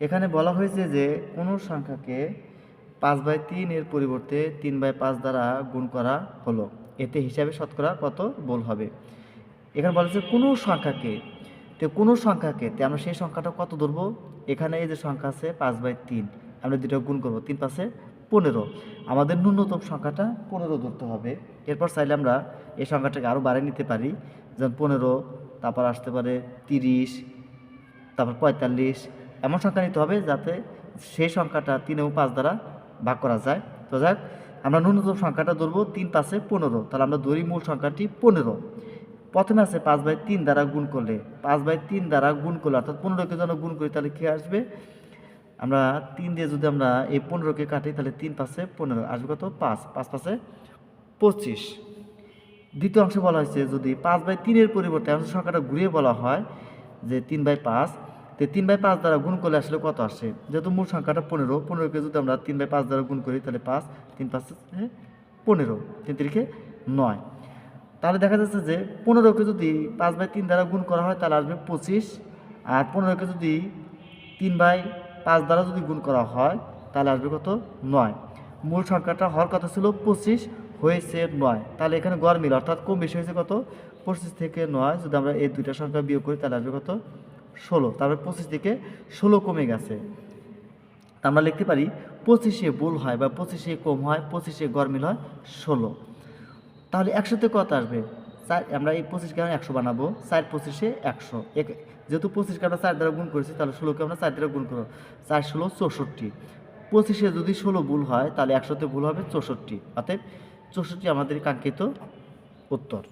এখানে বলা হয়েছে যে কোনো সংখ্যাকে পাঁচ বাই তিন এর পরিবর্তে তিন বাই পাঁচ দ্বারা গুণ করা হলো। এতে হিসাবে শতকরা কত বল হবে? এখানে বলা হচ্ছে কোনো সংখ্যাকে? তো কোনো সংখ্যাকে? তো আমরা সেই সংখ্যাটা কত ধরবো? এখানে এই যে সংখ্যা আছে পাঁচ বাই তিন, আমরা দুটো গুণ করব, তিন পাশে পনেরো। আমাদের ন্যূনতম সংখ্যাটা পনেরো ধরতে হবে। এরপর চাইলে আমরা এই সংখ্যাটাকে আরও বাড়িয়ে নিতে পারি। যেমন পনেরো, তারপর আসতে পারে তিরিশ, তারপর পঁয়তাল্লিশ এমন সংখ্যা নিতে হবে যাতে সেই সংখ্যাটা তিন এবং পাঁচ দ্বারা ভাগ করা যায়। তো যাক, আমরা ন্যূনতম সংখ্যাটা ধরবো তিন পাশে পনেরো। তাহলে আমরা ধরি মূল সংখ্যাটি পনেরো। প্রথমে আছে পাঁচ বাই তিন দ্বারা গুণ করলে। পাঁচ বাই তিন দ্বারা গুণ করলে, অর্থাৎ পনেরোকে যেন গুণ করি, তাহলে কী আসবে? আমরা তিন দিয়ে যদি আমরা এই পনেরোকে কাটি, তাহলে তিন পাশে পনেরো। আসবে কত? পাঁচ। পাঁচ পাশে পঁচিশ। দ্বিতীয় অংশে বলা হয়েছে, যদি পাঁচ বাই তিনের পরিবর্তে অংশ সংখ্যাটা ঘুরিয়ে বলা হয় যে তিন বাই পাঁচ তো তিন বাই পাঁচ দ্বারা গুণ করলে আসলে কত আসে? যেহেতু মূল সংখ্যাটা পনেরো, পনেরোকে যদি আমরা তিন বাই পাঁচ দ্বারা গুণ করি, তাহলে পাঁচ, তিন পাঁচ পনেরো, তিন তিরিখে নয়। তাহলে দেখা যাচ্ছে যে পনেরোকে যদি পাঁচ বাই তিন দ্বারা গুণ করা হয়, তাহলে আসবে পঁচিশ। আর পনেরোকে যদি তিন বাই পাঁচ দ্বারা যদি গুণ করা হয়, তাহলে আসবে কত? নয়। মূল সংখ্যাটা হওয়ার কথা ছিল পঁচিশ, হয়েছে নয়। তাহলে এখানে গড় মিল, অর্থাৎ কম বেশি হয়েছে কত? পঁচিশ থেকে নয়। যদি আমরা এই দুইটা সংখ্যা বিয়োগ করি, তাহলে আসবে কত? ষোলো, তারপরে পঁচিশ থেকে ষোলো কমে গেছে। আমরা লিখতে পারি, পঁচিশে ভুল হয় বা পঁচিশে কম হয়, পঁচিশে গরমিল হয় ষোলো। তাহলে একশোতে কত আসবে? চার, আমরা এই পঁচিশকে আমরা একশো বানাবো, চার পঁচিশে একশো। এক, যেহেতু পঁচিশকে আমরা চার দ্বারা গুণ করেছি, তাহলে ষোলোকে আমরা চার দ্বারা গুণ করব, চার ষোলো চৌষট্টি। পঁচিশে যদি ষোলো ভুল হয়, তাহলে একশোতে ভুল হবে চৌষট্টি। অতএব চৌষট্টি আমাদের কাঙ্ক্ষিত উত্তর।